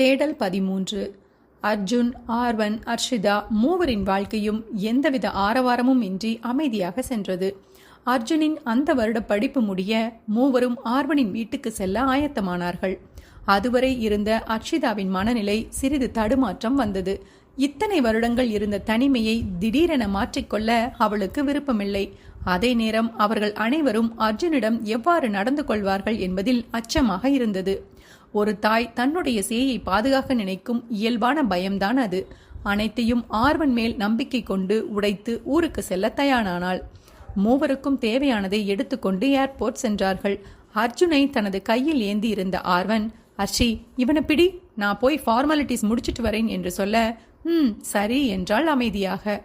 தேடல் பதிமூன்று. அர்ஜுன் ஆர்வன் அர்ஷிதா மூவரின் வாழ்க்கையும் எந்தவித ஆரவாரமும் இன்றி அமைதியாக சென்றது. அர்ஜுனின் அந்த வருட படிப்பு முடிய மூவரும் ஆர்வனின் வீட்டுக்கு செல்ல ஆயத்தமானார்கள். அதுவரை இருந்த அர்ஷிதாவின் மனநிலை சிறிது தடுமாற்றம் வந்தது. இத்தனை வருடங்கள் இருந்த தனிமையை திடீரென மாற்றிக்கொள்ள அவளுக்கு விருப்பமில்லை. அதே நேரம் அவர்கள் அனைவரும் அர்ஜுனிடம் எவ்வாறு நடந்து கொள்வார்கள் என்பதில் அச்சமாக இருந்தது. ஒரு தாய் தன்னுடைய சேயை பாதுகாக்க நினைக்கும் இயல்பான பயம்தான் அது. அனைத்தையும் ஆர்வன் மேல் நம்பிக்கை கொண்டு உடைத்து ஊருக்கு செல்ல தயாரானாள் மூவருக்கும் தேவையானதை எடுத்துக்கொண்டு ஏர்போர்ட் சென்றார்கள். அர்ஜுனை தனது கையில் ஏந்தி இருந்த ஆர்வன் அர்ஷி இவனை பிடி நான் போய் ஃபார்மாலிட்டிஸ் முடிச்சிட்டு வரேன் என்று சொல்ல ம் சரி என்றாள் அமைதியாக.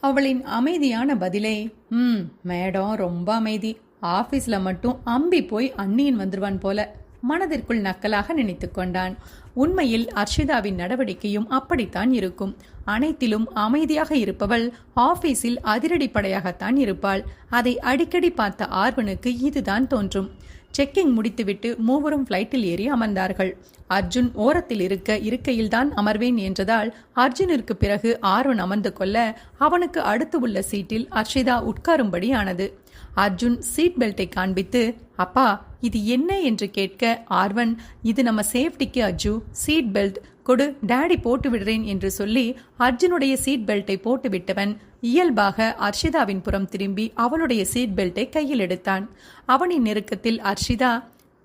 அவளின் அமைதியான பதிலே ம் மேடம் ரொம்ப அமைதி. ஆஃபீஸில் மட்டும் அம்பி போய் அண்ணியின் வந்துருவான் போல. மனதிற்குள் நக்கலாக நினைத்து கொண்டான். உண்மையில் அர்ஷிதாவின் நடவடிக்கையும் அப்படித்தான் இருக்கும். அனைத்திலும் அமைதியாக இருப்பவள் ஆபீஸில் அதிரடிப்படையாகத்தான் இருப்பாள். அதை அடிக்கடி பார்த்த ஆர்வனுக்கு இதுதான் தோன்றும். செக்கிங் முடித்துவிட்டு மூவரும் ஃப்ளைட்டில் ஏறி அமர்ந்தார்கள். அர்ஜுன் ஓரத்தில் இருக்க இருக்கையில்தான் அமர்வேன் என்றதால் அர்ஜுனிற்கு பிறகு ஆர்வன் அமர்ந்து கொள்ள அவனுக்கு அடுத்து உள்ள சீட்டில் அர்ஷிதா உட்காரும்படி ஆனது அர்ஜுன் சீட் பெல்ட்டை காண்பித்து அப்பா இது என்ன என்று கேட்க ஆர்வன் இது நம்ம சேஃப்டிக்கு அஜு சீட் பெல்ட் கொடு டேடி போட்டு விடுறேன் என்று சொல்லி அர்ஜுனுடைய சீட் பெல்ட்டை போட்டு விட்டவன் இயல்பாக அர்ஷிதாவின் புறம் திரும்பி அவளுடைய சீட் பெல்ட்டை கையில் எடுத்தான். அவனின் நெருக்கத்தில் அர்ஷிதா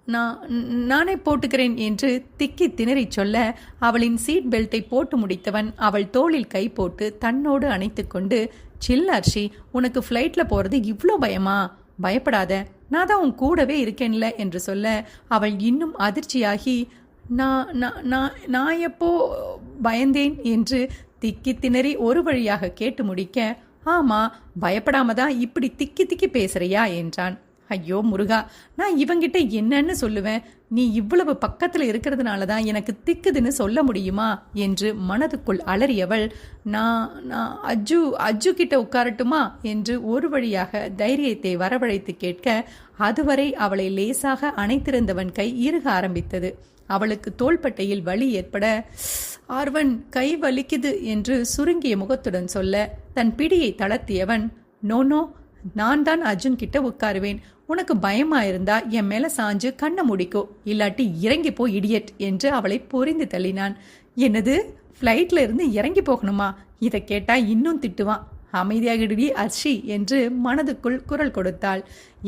நான் நானே போட்டுக்கிறேன் என்று திக்கி திணறிச் சொல்ல அவளின் சீட் பெல்ட்டை போட்டு முடித்தவன் அவள் தோளில் கை போட்டு தன்னோடு அணைத்து கொண்டு சில் அர்ஷி உனக்கு ஃப்ளைட்டில் போகிறது இவ்வளோ பயமா? பயப்படாத நான் தான் உன் கூடவே இருக்கேன்ல என்று சொல்ல அவள் இன்னும் அதிர்ச்சியாகி நான் நான் நான் நான் எப்போ பயந்தேன்? என்று திக்கி திணறி ஒரு வழியாக கேட்டு முடிக்க ஆமா பயப்படாம தான் இப்படி திக்கி திக்கி பேசுறியா? என்றான். ஐயோ முருகா நான் இவங்கிட்ட என்னன்னு சொல்லுவேன். நீ இவ்வளவு பக்கத்தில் இருக்கிறதுனால தான் எனக்கு திக்குதுன்னு சொல்ல முடியுமா? என்று மனதுக்குள் அலறியவள் நான் நான் அஜு அஜு கிட்ட உட்காரட்டுமா? என்று ஒரு வழியாக தைரியத்தை வரவழைத்து கேட்க அதுவரை அவளை லேசாக அணைத்திருந்தவன் கை இறுக ஆரம்பித்தது. அவளுக்கு தோள்பட்டையில் வலி ஏற்பட ஆர்வன் கை வலிக்குது என்று சுருங்கிய முகத்துடன் சொல்ல தன் பிடியை தளர்த்தியவன் நோ நோ நான் தான் அர்ஜுன் கிட்ட உட்காருவேன். உனக்கு பயமா இருந்தா என் மேல சாஞ்சு கண்ணை முடிக்கோ இல்லாட்டி இறங்கி போ இடியட் என்று அவளை பொறிந்து தள்ளினான். என்னது? ஃப்ளைட்ல இருந்து இறங்கி போகணுமா? இதை கேட்டா இன்னும் திட்டுவான். அமைதியாகிடுடி அர்ஷி என்று மனதுக்குள் குரல் கொடுத்தாள்.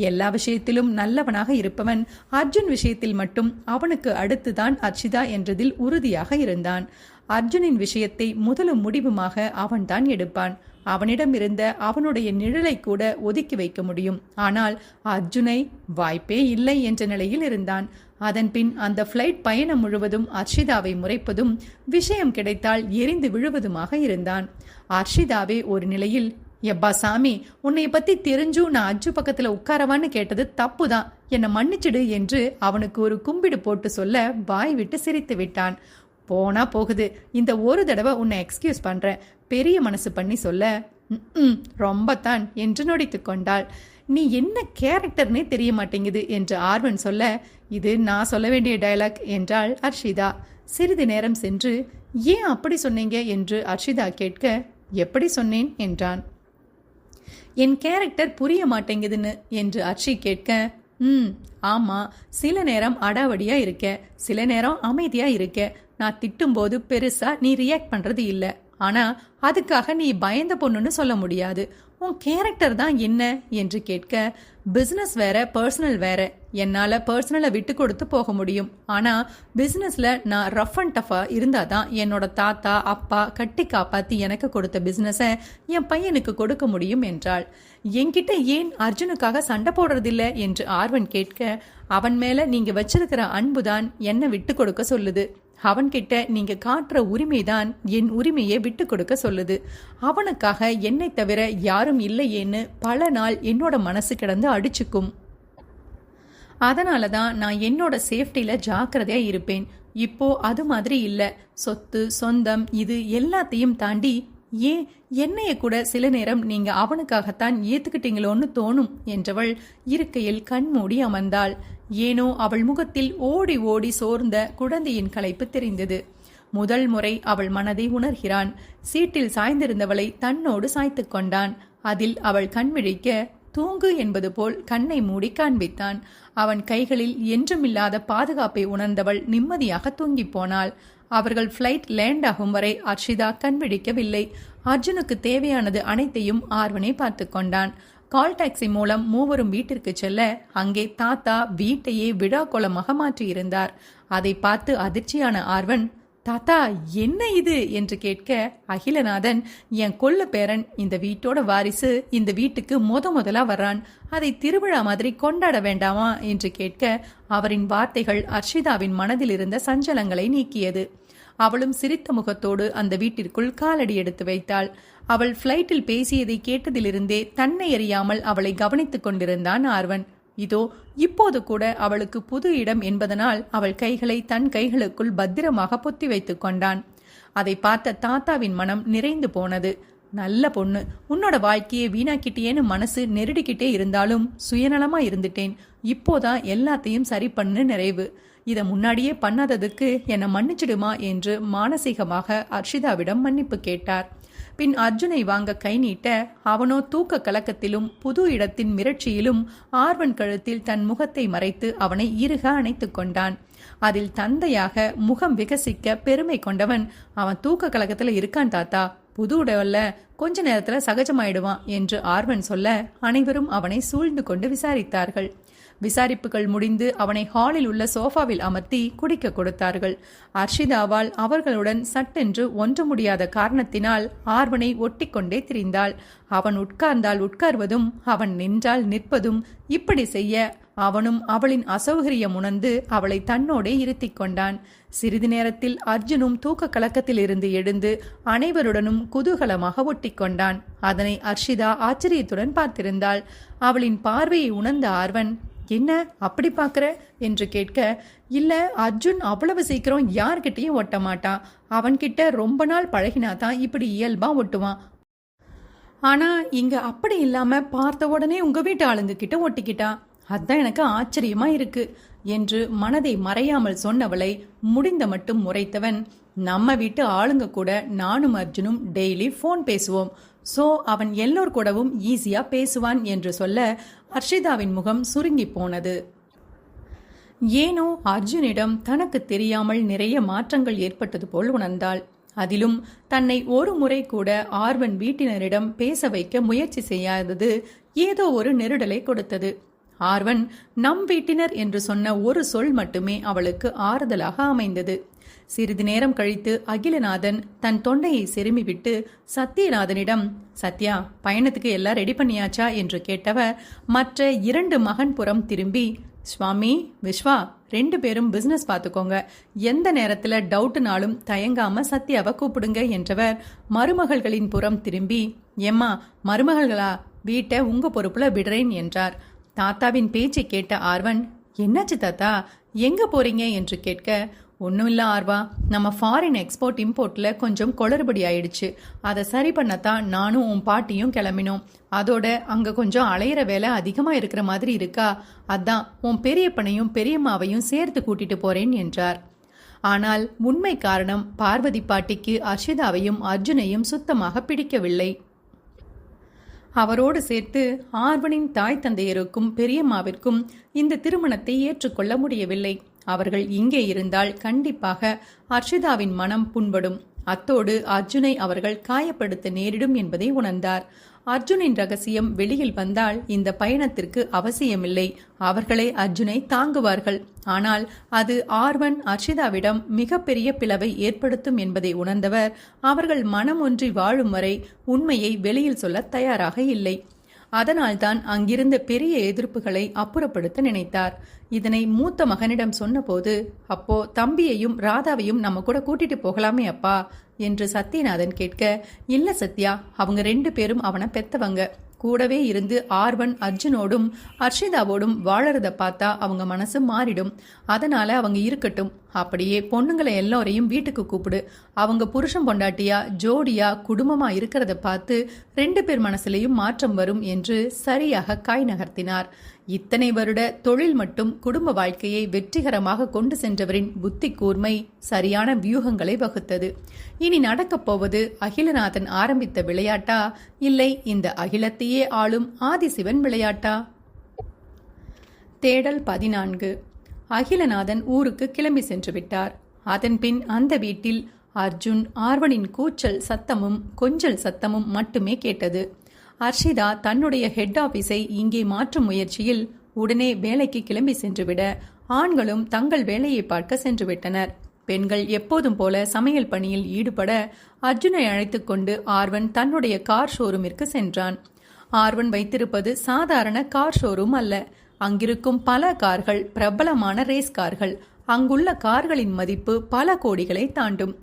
எல்லா விஷயத்திலும் நல்லவனாக இருப்பவன் அர்ஜுன் விஷயத்தில் மட்டும் அவனுக்கு அடுத்துதான் அர்ஷிதா என்றதில் உறுதியாக இருந்தான். அர்ஜுனின் விஷயத்தை முதலும் முடிவுமாக அவன்தான் எடுப்பான். அவனிடம் இருந்த அவனுடைய நிழலை கூட ஒதுக்கி வைக்க முடியும். ஆனால் அர்ஜுனை வாய்ப்பே இல்லை என்ற நிலையில் இருந்தான். அதன்பின் அந்த ஃப்ளைட் பயணம் முழுவதும் அர்ஷிதாவை முறைப்பதும் விஷயம் கிடைத்தால் எரிந்து விழுவதுமாக இருந்தான். அர்ஷிதாவே ஒரு நிலையில் எப்பா சாமி உன்னை பத்தி தெரிஞ்சும் நான் அஜு பக்கத்துல உட்காரவான்னு கேட்டது தப்பு தான் என்னை மன்னிச்சிடு என்று அவனுக்கு ஒரு கும்பிடு போட்டு சொல்ல வாய் விட்டு சிரித்து விட்டான். போனா போகுது. இந்த ஒரு தடவை உன்னை எக்ஸ்கியூஸ் பண்றேன். பெரிய மனசு பண்ணி சொல்ல ரொம்பத்தான் என்று நொடித்து கொண்டாள். நீ என்ன கேரக்டர்னே தெரிய மாட்டேங்குது என்று ஆர்வன் சொல்ல இது நான் சொல்ல வேண்டிய டயலாக் என்றாள் அர்ஷிதா. சிறிது நேரம் சென்று ஏன் அப்படி சொன்னீங்க? என்று அர்ஷிதா கேட்க எப்படி சொன்னேன்? என்றான். என் கேரக்டர் புரிய மாட்டேங்குதுன்னு என்று அர்ஷி கேட்க ம் ஆமா சில நேரம் அடாவடியா இருக்க சில நேரம் அமைதியா இருக்க நான் திட்டும்போது பெருசா நீ ரியாக்ட் பண்றது இல்லை. ஆனா அதுக்காக நீ பயந்த பொண்ணுன்னு சொல்ல முடியாது. உன் கேரக்டர் தான் என்ன? என்று கேட்க பிசினஸ் வேற பர்சனல் வேற. என்னால பர்சனலை விட்டு கொடுத்து போக முடியும். ஆனா பிசினஸ்ல நான் ரஃப் அண்ட் டஃபா இருந்தாதான் என்னோட தாத்தா அப்பா கட்டி காப்பாத்தி எனக்கு கொடுத்த பிஸ்னஸை என் பையனுக்கு கொடுக்க முடியும் என்றாள். என்கிட்ட ஏன் அர்ஜுனுக்காக சண்டை போடுறதில்ல? என்று ஆர்வன் கேட்க அவன் மேல நீங்க வச்சிருக்கிற அன்புதான் என்ன விட்டு கொடுக்க சொல்லுது. அவன்கிட்ட நீங்க காட்டுற உரிமைதான் என் உரிமையை விட்டு கொடுக்க சொல்லுது. அவனுக்காக என்னை தவிர யாரும் இல்லையேன்னு பல நாள் என்னோட மனசு கிடந்து அடிச்சுக்கும். அதனால தான் நான் என்னோட சேஃப்டியில ஜாக்கிரதையா இருப்பேன். இப்போ அது மாதிரி இல்ல. சொத்து சொந்தம் இது எல்லாத்தையும் தாண்டி ஏன் என்னைய கூட சில நேரம் நீங்க அவனுக்காகத்தான் ஏத்துக்கிட்டீங்களோன்னு தோணும் என்றவள் இருக்கையில் கண்மூடி அமர்ந்தாள். ஏனோ அவள் முகத்தில் ஓடி ஓடி சோர்ந்த குழந்தையின் களைப்பு தெரிந்தது. முதல் முறை அவள் மனதை உணர்கிறான். சீட்டில் சாய்ந்திருந்தவளை தன்னோடு சாய்த்துக் கொண்டான். அதில் அவள் கண்விழிக்க தூங்கு என்பது போல் கண்ணை மூடி காண்பித்தான். அவன் கைகளில் என்றுமில்லாத பாதுகாப்பை உணர்ந்தவள் நிம்மதியாக தூங்கிப் போனாள். அவர்கள் ஃப்ளைட் லேண்ட் ஆகும் வரை அர்ஷிதா கண்விழிக்கவில்லை அர்ஜுனுக்கு தேவையானது அனைத்தையும் ஆர்வனை பார்த்து கொண்டான். கால் டாக்ஸி மூலம் மூவரும் வீட்டிற்கு செல்ல அங்கே தாத்தா வீட்டையே விழாக்கோலமாக மாற்றியிருந்தார். அதை பார்த்து அதிர்ச்சியான ஆர்வன் தாத்தா என்ன இது? என்று கேட்க அகிலநாதன் என் கொல்ல பேரன் இந்த வீட்டோட வாரிசு இந்த வீட்டுக்கு முத முதலா வர்றான். அதை திருவிழா மாதிரி கொண்டாட வேண்டாமா? என்று கேட்க அவரின் வார்த்தைகள் அர்ஷிதாவின் மனதில் இருந்த சஞ்சலங்களை நீக்கியது. அவளும் சிரித்த முகத்தோடு அந்த வீட்டிற்குள் காலடி எடுத்து வைத்தாள். அவள் ஃப்ளைட்டில் பேசியதை கேட்டதிலிருந்தே தன்னை அறியாமல் அவளை கவனித்துக் கொண்டிருந்தான் ஆர்வன். இதோ இப்போது கூட அவளுக்கு புது இடம் என்பதனால் அவள் கைகளை தன் கைகளுக்குள் பத்திரமாக பொத்தி வைத்துக் கொண்டான். அதை பார்த்த தாத்தாவின் மனம் நிறைந்து போனது. நல்ல பொண்ணு உன்னோட வாழ்க்கையை வீணாக்கிட்டேன்னு மனசு நெருடிக்கிட்டே இருந்தாலும் சுயநலமா இருந்துட்டேன். இப்போதான் எல்லாத்தையும் சரி பண்ணு நிறைவு. இதை முன்னாடியே பண்ணாததுக்கு என்னை மன்னிச்சிடுமா என்று மானசீகமாக அர்ஷிதாவிடம் மன்னிப்பு கேட்டார். பின் அர்ஜுனை வாங்க கை நீட்ட அவனோ தூக்க கலக்கத்திலும் புது இடத்தின் மிரட்சியிலும் ஆர்வன் கழுத்தில் தன் முகத்தை மறைத்து அவனை இருக அணைத்து கொண்டான். அதில் தந்தையாக முகம் விகசிக்க பெருமை கொண்டவன் அவன் தூக்க கலக்கத்தில் இருக்கான் தாத்தா. புது உடவல்ல கொஞ்ச நேரத்தில் சகஜமாயிடுவான் என்று ஆர்வன் சொல்ல அனைவரும் அவனை சூழ்ந்து கொண்டு விசாரித்தார்கள். விசாரிப்புகள் முடிந்து அவனை ஹாலில் உள்ள சோஃபாவில் அமர்த்தி குடிக்க கொடுத்தார்கள். அர்ஷிதாவால் அவர்களுடன் சட்டென்று ஒன்று முடியாத காரணத்தினால் ஆர்வனை ஒட்டிக்கொண்டே திரிந்தாள். அவன் உட்கார்ந்தால் உட்கார்வதும் அவன் நின்றால் நிற்பதும் இப்படி செய்ய அவனும் அவளின் அசௌகரியம் உணர்ந்து அவளை தன்னோடே இருத்திக் கொண்டான். சிறிது நேரத்தில் அர்ஜுனும் தூக்க கலக்கத்தில் இருந்து எழுந்து அனைவருடனும் குதூகலமாக ஒட்டிக்கொண்டான் அதனை அர்ஷிதா ஆச்சரியத்துடன் பார்த்திருந்தாள். அவளின் பார்வையை உணர்ந்த ஆர்வன் என்ன அப்படி பார்க்குற? என்று கேட்க இல்லை அர்ஜுன் அவ்வளவு சீக்கிரம் யார்கிட்டையும் ஒட்ட மாட்டான் அவன்கிட்ட ரொம்ப நாள் பழகினா தான் இப்படி இயல்பாக ஒட்டுவான். ஆனால் இங்கே அப்படி இல்லாமல் பார்த்த உடனே உங்கள் வீட்டு ஆளுங்க கிட்ட ஒட்டிக்கிட்டான் அதுதான் எனக்கு ஆச்சரியமா இருக்கு என்று மனதை மறையாமல் சொன்னவளை முடிந்த மட்டும் முறைத்தவன். நம்ம வீட்டு ஆளுங்க கூட நானும் அர்ஜுனும் டெய்லி ஃபோன் பேசுவோம். ஸோ அவன் எல்லோர் கூடவும் ஈஸியாக பேசுவான் என்று சொல்ல ஹர்ஷிதாவின் முகம் சுருங்கி போனது. ஏனோ அர்ஜுனிடம் தனக்கு தெரியாமல் நிறைய மாற்றங்கள் ஏற்பட்டது போல் உணர்ந்தாள். அதிலும் தன்னை ஒரு முறை கூட ஆர்வன் வீட்டினரிடம் பேச வைக்க முயற்சி செய்யாதது ஏதோ ஒரு நெருடலை கொடுத்தது. ஆர்வன் நம் வீட்டினர் என்று சொன்ன ஒரு சொல் மட்டுமே அவளுக்கு ஆறுதலாக அமைந்தது. சிறிது நேரம் கழித்து அகிலநாதன் தன் தொண்டையை செருமிவிட்டு சத்யநாதனிடம் சத்யா பயணத்துக்கு எல்லாம் ரெடி பண்ணியாச்சா? என்று கேட்டவர் மற்ற இரண்டு மகன் புறம் திரும்பி சுவாமி விஸ்வா ரெண்டு பேரும் பிசினஸ் பார்த்துக்கோங்க. எந்த நேரத்தில் டவுட்னாலும் தயங்காம சத்யாவை கூப்பிடுங்க என்றவர் மருமகள்களின் புறம் திரும்பி எம்மா மருமகள்களா வீட்டை உங்க பொறுப்புல விடுறேன் என்றார். தாத்தாவின் பேச்சை கேட்ட ஆர்வன் என்னாச்சு தாத்தா எங்க போறீங்க? என்று கேட்க ஒன்றும் இல்லை ஆர்வா. நம்ம ஃபாரின் எக்ஸ்போர்ட் இம்போர்ட்டில் கொஞ்சம் குளறுபடி ஆயிடுச்சு. அதை சரி பண்ணத்தான் நானும் உன் பாட்டியும் கிளம்பினோம். அதோட அங்கே கொஞ்சம் அலையிற வேலை அதிகமாக இருக்கிற மாதிரி இருக்கா? அதான் உன் பெரியப்பனையும் பெரியம்மாவையும் சேர்த்து கூட்டிட்டு போறேன் என்றார். ஆனால் உண்மை காரணம் பார்வதி பாட்டிக்கு அர்ஷிதாவையும் அர்ஜுனையும் சுத்தமாக பிடிக்கவில்லை. அவரோடு சேர்த்து ஆர்வனின் தாய் தந்தையருக்கும் பெரியம்மாவிற்கும் இந்த திருமணத்தை ஏற்றுக்கொள்ள முடியவில்லை. அவர்கள் இங்கே இருந்தால் கண்டிப்பாக அர்ஷிதாவின் மனம் புண்படும். அத்தோடு அர்ஜுனை அவர்கள் காயப்படுத்த நேரிடும் என்பதை உணர்ந்தார். அர்ஜுனின் ரகசியம் வெளியில் வந்தால் இந்த பயணத்திற்கு அவசியமில்லை. அவர்களே அர்ஜுனை தாங்குவார்கள். ஆனால் அது ஆர்வன் அர்ஷிதாவிடம் மிகப்பெரிய பிளவை ஏற்படுத்தும் என்பதை உணர்ந்தவர். அவர்கள் மனம் ஒன்றி வாழும் வரை உண்மையை வெளியில் சொல்ல தயாராக இல்லை. அதனால்தான் அங்கிருந்த பெரிய எதிர்ப்புகளை அப்புறப்படுத்த நினைத்தார். இதனை மூத்த மகனிடம் சொன்னபோது அப்போ தம்பியையும் ராதாவையும் நம்ம கூட கூட்டிட்டு போகலாமே அப்பா என்று சத்யநாதன் கேட்க இல்ல சத்யா அவங்க ரெண்டு பேரும் அவனை பெத்தவங்க. கூடவே இருந்து ஆர்வன் அர்ஜுனோடும் அர்ஷிதாவோடும் வாழறத பார்த்தா அவங்க மனசு மாறிடும். அதனால அவங்க இருக்கட்டும். அப்படியே பொண்ணுங்களை எல்லோரையும் வீட்டுக்கு கூப்பிடு. அவங்க புருஷன் பொண்டாட்டியா ஜோடியா குடும்பமா இருக்கிறத பார்த்து ரெண்டு பேர் மனசுலையும் மாற்றம் வரும் என்று சரியாக காய் நகர்த்தினார். இத்தனை வருட தொழில் மட்டும் குடும்ப வாழ்க்கையை வெற்றிகரமாக கொண்டு சென்றவரின் புத்தி கூர்மை சரியான வியூகங்களை வகுத்தது. இனி நடக்கப் போவது அகிலநாதன் ஆரம்பித்த விளையாட்டா? இல்லை இந்த அகிலத்தையே ஆளும் ஆதிசிவன் விளையாட்டா? தேடல் பதினான்கு. அகிலநாதன் ஊருக்கு கிளம்பி சென்று விட்டார். அதன்பின் அந்த வீட்டில் அர்ஜுன் ஆர்வனின் கூச்சல் சத்தமும் கொஞ்சல் சத்தமும் மட்டுமே கேட்டது. அர்ஷிதா தன்னுடைய ஹெட் ஆபீஸை இங்கே மாற்றும் முயற்சியில் உடனே வேலைக்கு கிளம்பி சென்றுவிட ஆண்களும் தங்கள் வேலையை பார்க்க சென்றுவிட்டனர். பெண்கள் எப்போதும் போல சமையல் பணியில் ஈடுபட அர்ஜுனை அழைத்து கொண்டு ஆர்வன் தன்னுடைய கார் ஷோரூமிற்கு சென்றான். ஆர்வன் வைத்திருப்பது சாதாரண கார் ஷோரூம் அல்ல. அங்கிருக்கும் பல கார்கள் பிரபலமான ரேஸ் கார்கள். அங்குள்ள கார்களின் மதிப்பு பல கோடிகளை தாண்டும்.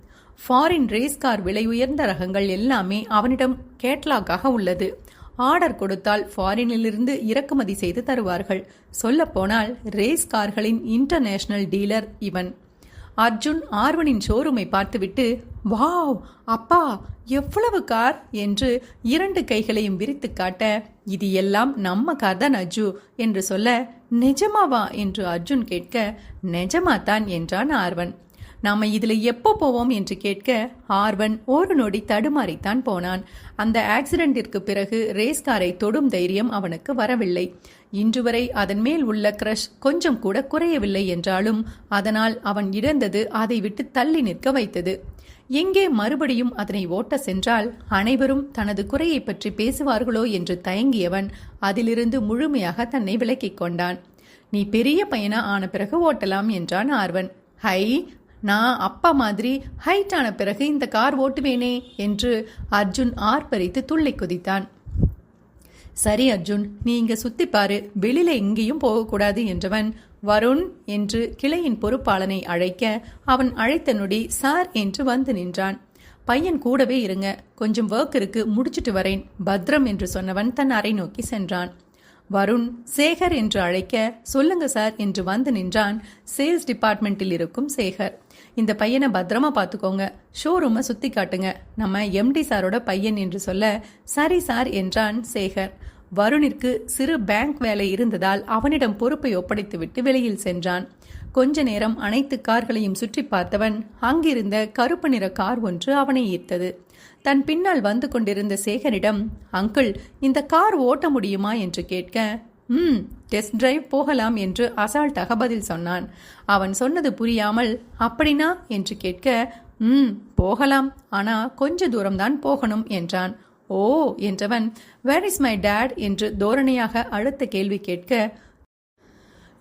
ஃபாரின் ரேஸ் கார் விலை உயர்ந்த ரகங்கள் எல்லாமே அவனிடம் கேட்லாக்காக உள்ளது. ஆர்டர் கொடுத்தால் ஃபாரினிலிருந்து இறக்குமதி செய்து தருவார்கள். சொல்லப்போனால் ரேஸ் கார்களின் இன்டர்நேஷனல் டீலர் இவன். அர்ஜுன் ஆர்வனின் ஷோரூமை பார்த்துவிட்டு வாவ் அப்பா எவ்வளவு கார்? என்று இரண்டு கைகளையும் விரித்து காட்ட இது எல்லாம் நம்ம கார் தான் அஜு என்று சொல்ல நிஜமாவா? என்று அர்ஜுன் கேட்க நிஜமாத்தான் என்றான் ஆர்வன். நாம இதுல எப்போ போவோம் என்று கேட்க ஆர்வன் ஒரு நொடி தடுமாறித்தான் போனான். அந்த ஆக்சிடென்டிற்கு பிறகு ரேஸ் காரை தொடும் தைரியம் அவனுக்கு வரவில்லை. இன்று வரை அதன் மேல் உள்ள கிரஷ் கொஞ்சம் கூட குறையவில்லை என்றாலும் அதனால் அவன் இழந்தது அதை விட்டு தள்ளி நிற்க வைத்தது. எங்கே மறுபடியும் அதனை ஓட்ட சென்றால் அனைவரும் தனது குறையை பற்றி பேசுவார்களோ என்று தயங்கியவன் அதிலிருந்து முழுமையாக தன்னை விலக்கிக் கொண்டான். நீ பெரிய பையனா? ஆன பிறகு ஓட்டலாம் என்றான் ஆர்வன். ஹை நான் அப்பா மாதிரி ஹைட் ஆன பிறகு இந்த கார் ஓட்டுவேனே என்று அர்ஜுன் ஆர்ப்பரித்து துள்ளி குதித்தான். சரி அர்ஜுன் நீ இங்க சுத்தி பாரு. வெளியில எங்கேயும் போகக்கூடாது என்றவன் வருண் என்று கிளையின் பொறுப்பாளனை அழைக்க அவன் அழைத்த நொடி சார் என்று வந்து நின்றான். பையன் கூடவே இருங்க. கொஞ்சம் ஒர்க் இருக்கு முடிச்சிட்டு வரேன். பத்ரம் என்று சொன்னவன் தன் அறை நோக்கி சென்றான். வருண் சேகர் என்று அழைக்க சொல்லுங்க சார் என்று வந்து நின்றான். சேல்ஸ் டிபார்ட்மெண்ட்டில் இருக்கும் சேகர். இந்த பையனை பத்திரமா பார்த்துக்கோங்க. ஷோரூமை சுத்தி காட்டுங்க. நம்ம எம்டி சாரோட பையன் என்று சொல்ல சரி சார் என்றான் சேகர். வருணிற்கு சிறு பேங்க் வேலை இருந்ததால் அவனிடம் பொறுப்பை ஒப்படைத்துவிட்டு வெளியில் சென்றான். கொஞ்ச நேரம் அனைத்து கார்களையும் சுற்றி பார்த்தவன் அங்கிருந்த கருப்பு நிற கார் ஒன்று அவனை ஈர்த்தது. தன் பின்னால் வந்து கொண்டிருந்த சேகரிடம் அங்கிள் இந்த கார் ஓட்ட முடியுமா? என்று கேட்க ம் டெஸ்ட் டிரைவ் போகலாம் என்று அசால்ட்டாக பதில் சொன்னான். அவன் சொன்னது புரியாமல் அப்படினா? என்று கேட்க ம் போகலாம் ஆனால் கொஞ்ச தூரம்தான் போகணும் என்றான். ஓ என்றவன் வேர் இஸ் மை டேட் என்று தோரணையாக அடுத்த கேள்வி கேட்க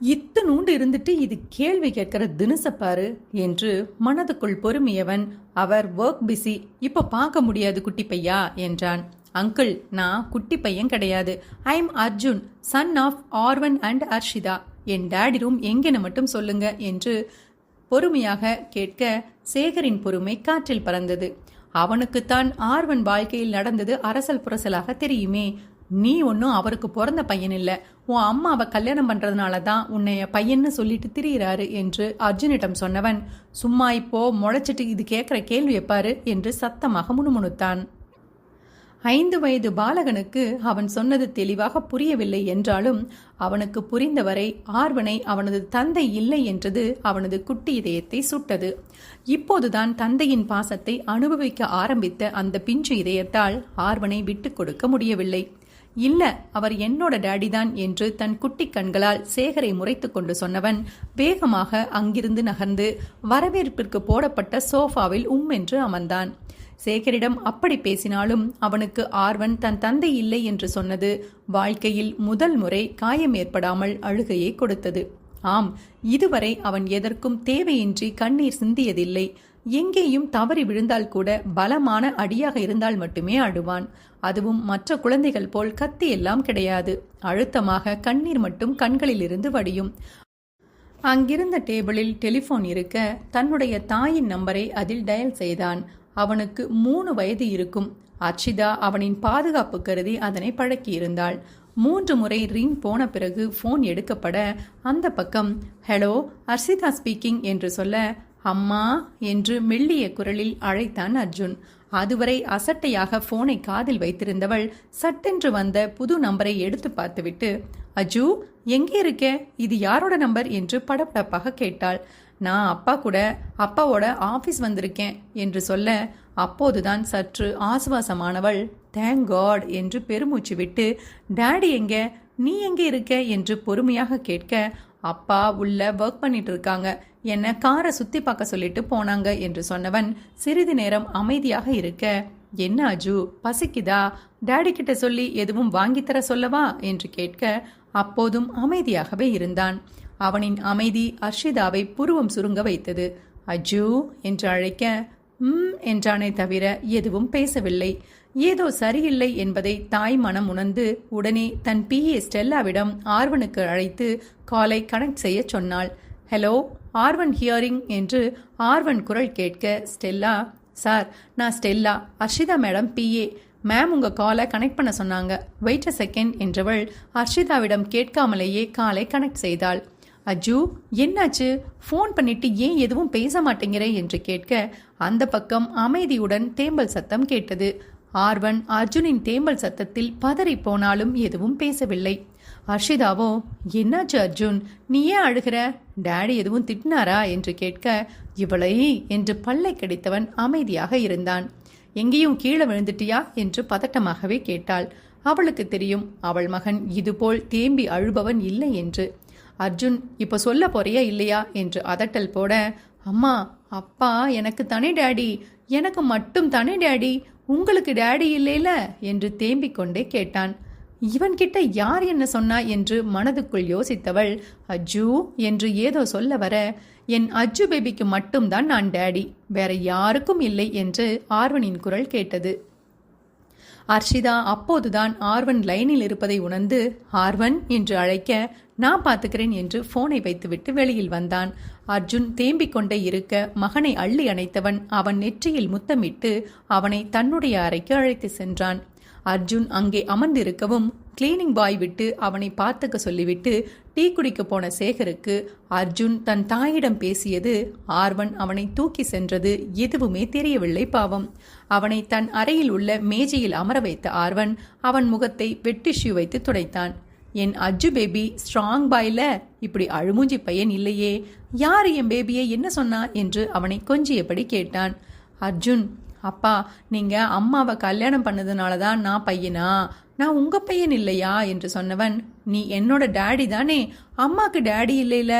இத்தனூண்டு இருந்துட்டு இது கேள்வி கேட்கிற தினசப்பாரு என்று மனதுக்குள் பொறுமியவன் அவர் ஒர்க் பிஸி இப்போ பார்க்க முடியாது குட்டி பையா என்றான். அங்கிள் நான் குட்டி பையன் கிடையாது I am Arjun son of Aarvan and Arshitha N daddy room எங்கென மட்டும் சொல்லுங்க என்று பொறுமையாக கேட்க சேகரின் பொறுமை காற்றில் பறந்தது அவனுக்குத்தான் ஆர்வன் வாழ்க்கையில் நடந்தது அரசல் புரசலாக தெரியுமே நீ ஒன்றும் அவருக்கு பிறந்த பையன் இல்லை உன் அம்மாவை கல்யாணம் பண்ணுறதுனால தான் உன்னைய பையன்னு சொல்லிட்டு திரியிறாரு என்று அர்ஜுனிடம் சொன்னவன் சும்மா இப்போ முளைச்சிட்டு இது கேட்குற கேள்வி எப்பாரு என்று சத்தமாக முணுமுணுத்தான் ஐந்து வயது பாலகனுக்கு அவன் சொன்னது தெளிவாக புரியவில்லை என்றாலும் அவனுக்கு புரிந்தவரை ஆர்வனை அவனது தந்தை இல்லை என்றது அவனது குட்டி இதயத்தை சுட்டது. இப்போதுதான் தந்தையின் பாசத்தை அனுபவிக்க ஆரம்பித்த அந்த பிஞ்சு இதயத்தால் ஆர்வனை விட்டுக் கொடுக்க முடியவில்லை. இல்ல அவர் என்னோட டேடி தான் என்று தன் குட்டி கண்களால் சேகரை முறைத்து கொண்டு சொன்னவன் வேகமாக அங்கிருந்து நகர்ந்து வரவேற்பிற்கு போடப்பட்ட சோஃபாவில் உம் என்று அமர்ந்தான். சேகரிடம் அப்படி பேசினாலும் அவனுக்கு ஆர்வன் தன் தந்தை இல்லை என்று சொன்னது வாழ்க்கையில் முதல் முறை காயம் ஏற்படாமல் அழுகையை கொடுத்தது. ஆம் இதுவரை அவன் எதற்கும் தேவையின்றி கண்ணீர் சிந்தியதில்லை. எங்கேயும் தவறி விழுந்தால் கூட பலமான அடியாக இருந்தால் மட்டுமே அழுவான் அதுவும் மற்ற குழந்தைகள் போல் கத்தி எல்லாம் கிடையாது. அழுத்தமாக கண்ணீர் மட்டும் கண்களிலிருந்து வடியும். அங்கிருந்த டேபிளில் டெலிபோன் இருக்க தன்னுடைய தாயின் நம்பரை அதில் டயல் செய்தான். அவனுக்கு மூணு வயது இருக்கும். அர்ச்சிதா அவனின் பாதுகாப்பு கருதி அதனை பழக்கியிருந்தாள். மூன்று முறை ரிங் போன பிறகு ஃபோன் எடுக்கப்பட அந்த பக்கம் ஹலோ அர்ஷிதா ஸ்பீக்கிங் என்று சொல்ல அம்மா என்று மெல்லிய குரலில் அழைத்தான் அர்ஜுன். அதுவரை அசட்டையாக போனை காதில் வைத்திருந்தவள் சட்டென்று வந்த புது நம்பரை எடுத்து பார்த்துவிட்டு அஜு எங்கே இருக்க? இது யாரோட நம்பர் என்று படபடப்பாக கேட்டாள். நான் அப்பா கூட அப்பாவோட ஆஃபீஸ் வந்திருக்கேன் என்று சொல்ல அப்போதுதான் சற்று ஆசுவாசமானவள் தேங்க் காட் என்று பெருமூச்சு விட்டு டேடி எங்க? நீ எங்கே இருக்க? என்று பொறுமையாக கேட்க அப்பா உள்ள ஒர்க் பண்ணிட்டு இருக்காங்க. என்ன காரை சுத்தி பார்க்க சொல்லிட்டு போனாங்க என்று சொன்னவன் சிறிது நேரம் அமைதியாக இருக்க என்ன அஜு பசிக்குதா? டேடி கிட்ட சொல்லி எதுவும் வாங்கித்தர சொல்லவா? என்று கேட்க அப்போதும் அமைதியாகவே இருந்தான். அவனின் அமைதி அர்ஷிதாவை புருவம் சுருங்க வைத்தது. அஜு என்று அழைக்க ம் என்றானே தவிர எதுவும் பேசவில்லை. ஏதோ சரியில்லை என்பதை தாய் மனம் உணர்ந்து உடனே தன் பிஏ ஸ்டெல்லாவிடம் ஆர்வனுக்கு அழைத்து காலை கனெக்ட் செய்ய சொன்னாள். ஹலோ ஆர்வன் ஹியரிங் என்று ஆர்வன் குரல் கேட்க ஸ்டெல்லா சார் நான் Stella Arshitha madam PA ma'am உங்கள் காலை கனெக்ட் பண்ண சொன்னாங்க. வெயிட் அ செகண்ட் என்றவள் அர்ஷிதாவிடம் கேட்காமலேயே காலை கனெக்ட் செய்தாள். அஜு என்னாச்சு? ஃபோன் பண்ணிட்டு ஏன் எதுவும் பேச மாட்டேங்கிற? என்று கேட்க அந்த பக்கம் அமைதியுடன் தேம்பல் சத்தம் கேட்டது. ஆர்வன் அர்ஜுனின் தேம்பல் சத்தத்தில் பதறி போனாலும் எதுவும் பேசவில்லை. அர்ஷிதாவோ என்னாச்சு அர்ஜுன்? நீ ஏன் அழுகிற? டேடி எதுவும் திட்டினாரா? என்று கேட்க இவளை என்று பல்லை கடித்தவன் அமைதியாக இருந்தான். எங்கேயும் கீழே விழுந்துட்டியா? என்று பதட்டமாகவே கேட்டாள். அவளுக்கு தெரியும் அவள் மகன் இதுபோல் தேம்பி அழுபவன் இல்லை என்று அர்ஜுன் இப்போ சொல்ல போறியா இல்லையா என்று அதட்டல் போட அம்மா அப்பா எனக்கு தானே டேடி எனக்கு மட்டும் தானே டேடி உங்களுக்கு டேடி இல்லைல என்று தேம்பிக் கொண்டே கேட்டான். இவன்கிட்ட யார் என்ன சொன்னா என்று மனதுக்குள் யோசித்தவள் அஜு என்று ஏதோ சொல்ல வர என் அஜு பேபிக்கு மட்டும்தான் நான் டேடி வேற யாருக்கும் இல்லை என்று ஆர்வனின் குரல் கேட்டது. அர்ஷிதா அப்போதுதான் ஆர்வன் லைனில் இருப்பதை உணர்ந்து ஆர்வன் என்று அழைக்க நான் பார்த்துக்கிறேன் என்று போனை வைத்துவிட்டு வெளியில் வந்தான். அர்ஜுன் தேம்பிக் கொண்டே இருக்க மகனை அள்ளி அணைத்தவன் அவன் நெற்றியில் முத்தமிட்டு அவனை தன்னுடைய அறைக்கு அழைத்து சென்றான். அர்ஜுன் அங்கே அமர்ந்திருக்கவும் கிளீனிங் பாய் விட்டு அவனை பார்த்துக்க சொல்லிவிட்டு டீ குடிக்க போன சேகருக்கு அர்ஜுன் தன் தாயிடம் பேசியது ஆர்வன் அவனை தூக்கி சென்றது எதுவுமே தெரியவில்லை பாவம். அவனை தன் அறையில் உள்ள மேஜையில் அமர வைத்த ஆர்வன் அவன் முகத்தை வெட்டிஷ்யூ வைத்து துடைத்தான். என் அஜு பேபி ஸ்ட்ராங் பாயில்? இப்படி அழுமூஞ்சி பையன் இல்லையே. யார் என் பேபியை என்ன சொன்னா? என்று அவனை கொஞ்சியபடி கேட்டான். அர்ஜுன் அப்பா நீங்கள் அம்மாவை கல்யாணம் பண்ணதுனால தான் நான் பையனா? நான் உங்க பையன் இல்லையா? என்று சொன்னவன் நீ என்னோட டேடி தானே? அம்மாக்கு டேடி இல்லைல.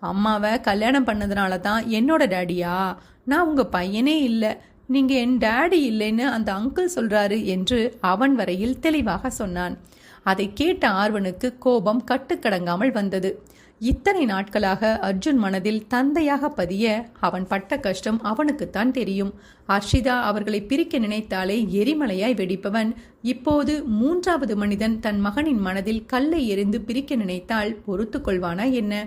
அம்மாவை கல்யாணம் பண்ணதுனால தான் என்னோட டேடியா? நான் உங்க பையனே இல்லை. நீங்க என் டேடி இல்லைன்னு அந்த அங்கிள் சொல்றாரு என்று அவன் வரையில் தெளிவாக சொன்னான். அதை கேட்ட ஆர்வனுக்கு கோபம் கட்டுக்கடங்காமல் வந்தது. இத்தனை நாட்களாக அர்ஜுன் மனதில் தந்தையாக பதிய அவன் பட்ட கஷ்டம் அவனுக்குத்தான் தெரியும். அர்ஷிதா அவர்களை பிரிக்க நினைத்தாலே எரிமலையாய் வெடிப்பவன். இப்போது மூன்றாவது மனிதன் தன் மகனின் மனதில் கல்லை எரிந்து பிரிக்க நினைத்தால் பொறுத்து கொள்வானா என்ன?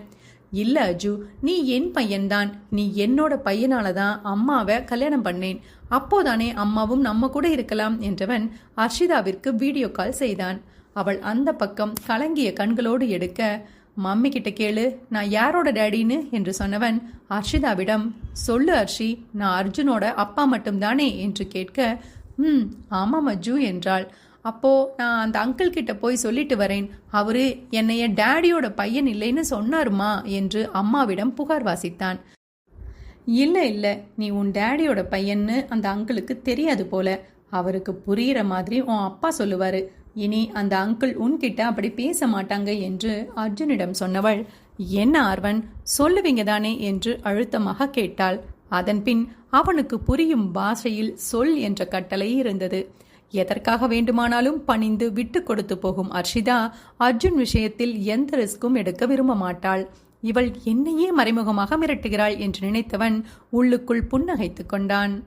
இல்ல அஜு நீ என் பையன்தான். நீ என்னோட பையனால தான் அம்மாவை கல்யாணம் பண்ணேன். அப்போதானே அம்மாவும் நம்ம கூட இருக்கலாம் என்றவன் அர்ஷிதாவிற்கு வீடியோ கால் செய்தான். அவள் அந்த பக்கம் கலங்கிய கண்களோடு எடுக்க மம்மி கிட்ட கேளு நான் யாரோட டேடின்னு என்று சொன்னவன் அர்ஷிதாவிடம் சொல்லு அர்ஷி நான் அர்ஜுனோட அப்பா மட்டும்தானே? என்று கேட்க ம் ஆமாம் அஜு என்றாள். அப்போ நான் அந்த அங்கிள் கிட்ட போய் சொல்லிட்டு வரேன். அவரு என்னைய டேடியோட பையன் இல்லைன்னு சொன்னாருமா? என்று அம்மாவிடம் புகார் வாசித்தான். இல்லை இல்லை நீ உன் டேடியோட பையன்னு அந்த அங்கிளுக்கு தெரியாது போல. அவருக்கு புரியிற மாதிரி உன் அப்பா சொல்லுவாரு. இனி அந்த அங்கிள் உன்கிட்ட அப்படி பேச மாட்டாங்க என்று அர்ஜுனிடம் சொன்னவள் என்ன ஆர்வன்? சொல்லுவீங்க தானே? என்று அழுத்தமாக கேட்டாள். அதன்பின் அவனுக்கு புரியும் பாஷையில் சொல் என்ற கட்டளை இருந்தது. எதற்காக வேண்டுமானாலும் பணிந்து விட்டு கொடுத்து போகும் அர்ஷிதா அர்ஜுன் விஷயத்தில் எந்த ரிஸ்க்கும் எடுக்க விரும்ப மாட்டாள். இவள் என்னையே மறைமுகமாக மிரட்டுகிறாள் என்று நினைத்தவன் உள்ளுக்குள் புன்னகைத்துக் கொண்டான்.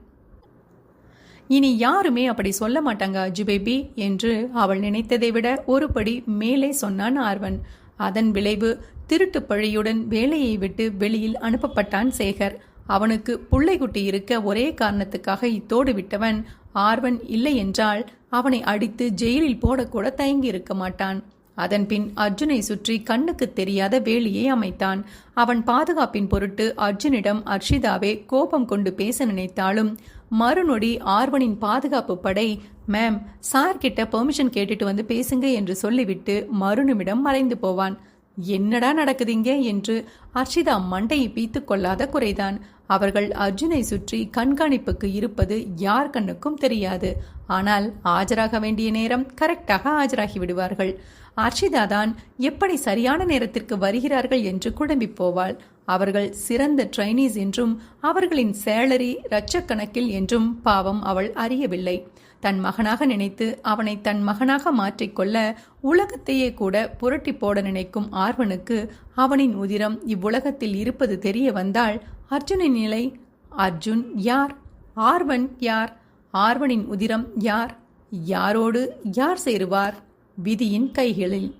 இனி யாருமே அப்படி சொல்ல மாட்டாங்க அஜுபேபி என்று அவள் நினைத்ததை விட ஒருபடி மேலே சொன்னான் ஆர்வன். அதன் விளைவு திருட்டு பழியுடன் வேலையை விட்டு வெளியில் அனுப்பப்பட்டான் சேகர். அவனுக்கு புள்ளைக்குட்டி இருக்க ஒரே காரணத்துக்காக இத்தோடு விட்டவன் ஆர்வன் இல்லை என்றால் அவனை அடித்து ஜெயிலில் போடக்கூட தயங்கி இருக்க மாட்டான் அதன்பின் அர்ஜுனை சுற்றி கண்ணுக்கு தெரியாத வேலியை அமைத்தான். அவன் பாதுகாப்பின் பொருட்டு அர்ஜுனிடம் அர்ஷிதாவே கோபம் கொண்டு பேச நினைத்தாலும் மறுநொடி ஆர்வனின் பாதுகாப்பு படை மேம் சார் கிட்ட பெர்மிஷன் கேட்டுட்டு வந்து பேசுங்க என்று சொல்லிவிட்டு மறுநிமிடம் மறைந்து போவான். என்னடா நடக்குதுங்க என்று அர்ஷிதா மண்டையை பீத்து கொள்ளாத குறைதான். அவர்கள் அர்ஜுனை சுற்றி கண்காணிப்புக்கு இருப்பது யார் கண்ணுக்கும் தெரியாது. ஆனால் ஆஜராக வேண்டிய நேரம் கரெக்டாக ஆஜராகி விடுவார்கள். அர்ஷிதா தான் எப்படி சரியான நேரத்திற்கு வருகிறார்கள் என்று குழம்பி போவாள். அவர்கள் சிறந்த ட்ரைனீஸ் என்றும் அவர்களின் சேலரி லட்சக்கணக்கில் என்றும் பாவம் அவள் அறியவில்லை. தன் மகனாக நினைத்து அவனை தன் மகனாக மாற்றிக்கொள்ள உலகத்தையே கூட புரட்டி போட நினைக்கும் ஆர்வனுக்கு அவனின் உதிரம் இவ்வுலகத்தில் இருப்பது தெரிய வந்தால் அர்ஜுனின் நிலை அர்ஜுன் யார்? ஆர்வன் யார்? ஆர்வனின் உதிரம் யார்? யாரோடு யார் சேருவார்? விதியின் கைகளில்.